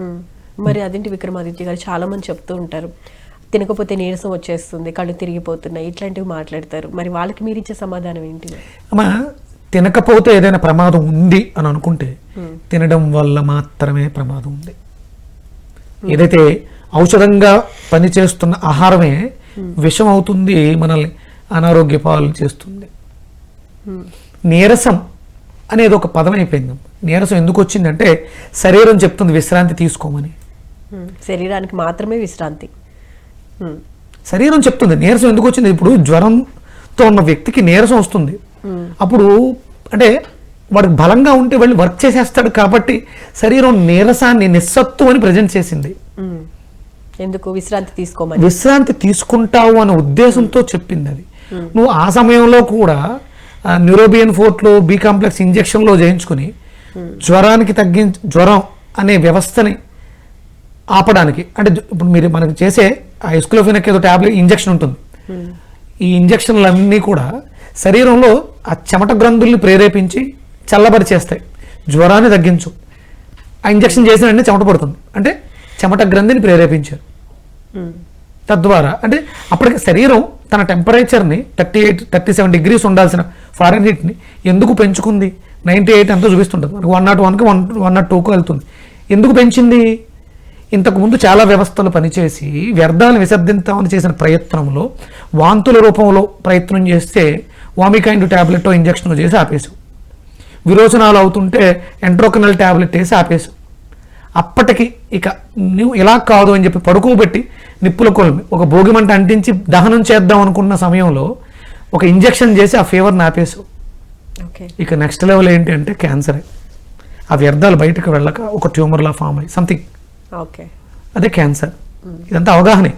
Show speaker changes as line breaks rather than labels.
మ్మ్. మరి అదేంటి విక్రమాదిత్య గారు? చాలా మంది చెప్తూ ఉంటారు. తినకపోతే నీరసం వచ్చేస్తుంది కళ్ళు తిరిగిపోతున్నాయి ఇట్లాంటివి మాట్లాడతారు. మరి వాళ్ళకి మీరు ఇచ్చే సమాధానం ఏంటి
అమ్మా తినకపోతే ఏదైనా ప్రమాదం ఉంది అని అనుకుంటే తినడం వల్ల మాత్రమే ప్రమాదం ఉంది. ఏదైతే ఔషధంగా పనిచేస్తున్న ఆహారమే విషం అవుతుంది మనల్ని అనారోగ్య పాలు చేస్తుంది. నీరసం అనేది ఒక పదం అయిపోయింది నీరసం ఎందుకు వచ్చిందంటే శరీరం చెప్తుంది విశ్రాంతి తీసుకోమని.
శరీరానికి మాత్రమే విశ్రాంతి.
శరీరం చెప్తుంది నీరసం ఎందుకు వచ్చింది? ఇప్పుడు జ్వరంతో ఉన్న వ్యక్తికి నీరసం వస్తుంది. అప్పుడు అంటే వాడికి బలంగా ఉంటే వెళ్ళి వర్క్ చేసేస్తాడు కాబట్టి శరీరం నీరసాన్ని నిస్సత్తు అని ప్రజెంట్ చేసింది.
ఎందుకు? విశ్రాంతి తీసుకోమని.
విశ్రాంతి తీసుకుంటావు అనే ఉద్దేశంతో చెప్పింది అది. నువ్వు ఆ సమయంలో కూడా న్యూరోబియన్ ఫోర్ట్లో బి కాంప్లెక్స్ ఇంజెక్షన్లో చేయించుకుని జ్వరానికి తగ్గించ జ్వరం అనే వ్యవస్థని ఆపడానికి అంటే ఇప్పుడు మీరు మనకి చేసే ఆ ఎస్కులోఫినక్ ఏదో టాబ్లెట్ ఇంజెక్షన్ ఉంటుంది. ఈ ఇంజెక్షన్లన్నీ కూడా శరీరంలో ఆ చెమట గ్రంథుల్ని ప్రేరేపించి చల్లబరి చేస్తాయి జ్వరాన్ని తగ్గించు. ఆ ఇంజెక్షన్ చేసిన వెంటనే చెమట పడుతుంది. అంటే చెమట గ్రంథిని ప్రేరేపించారు.
మ్మ్.
తద్వారా అంటే అప్పటికి శరీరం తన టెంపరేచర్ని thirty eight thirty seven degrees ఉండాల్సిన ఫారెన్ హీట్ని ఎందుకు పెంచుకుంది? నైంటీ ఎయిట్ ఎంతో చూపిస్తుంటుంది? మనకు వన్ నాట్ వన్కి వన్ వన్ నాట్ టూకు వెళ్తుంది. ఎందుకు పెంచింది? ఇంతకుముందు చాలా వ్యవస్థలు పనిచేసి వ్యర్థాలను విసర్జించామని చేసిన ప్రయత్నంలో వాంతుల రూపంలో ప్రయత్నం చేస్తే వామికైండ్ ట్యాబ్లెట్ ఇంజక్షన్ చేసి ఆపేసు విరోచనాలు అవుతుంటే ఎంట్రోకనల్ ట్యాబ్లెట్ వేసి ఆపేసు అప్పటికి ఇక నువ్వు ఇలా కాదు అని చెప్పి పడుకోబెట్టి నిప్పుల కొలిమి ఒక భోగిమంట అంటించి దహనం చేద్దాం అనుకున్న సమయంలో ఒక ఇంజెక్షన్ చేసి ఆ ఫీవర్ని ఆపేసావు
ఓకే.
ఇక నెక్స్ట్ లెవెల్ ఏంటి అంటే క్యాన్సరే. ఆ వ్యర్థాలు బయటకు వెళ్ళక ఒక ట్యూమర్లా ఫామ్ అయ్యి సంథింగ్.
ఓకే.
అదే క్యాన్సర్. ఇదంతా అవగాహనే.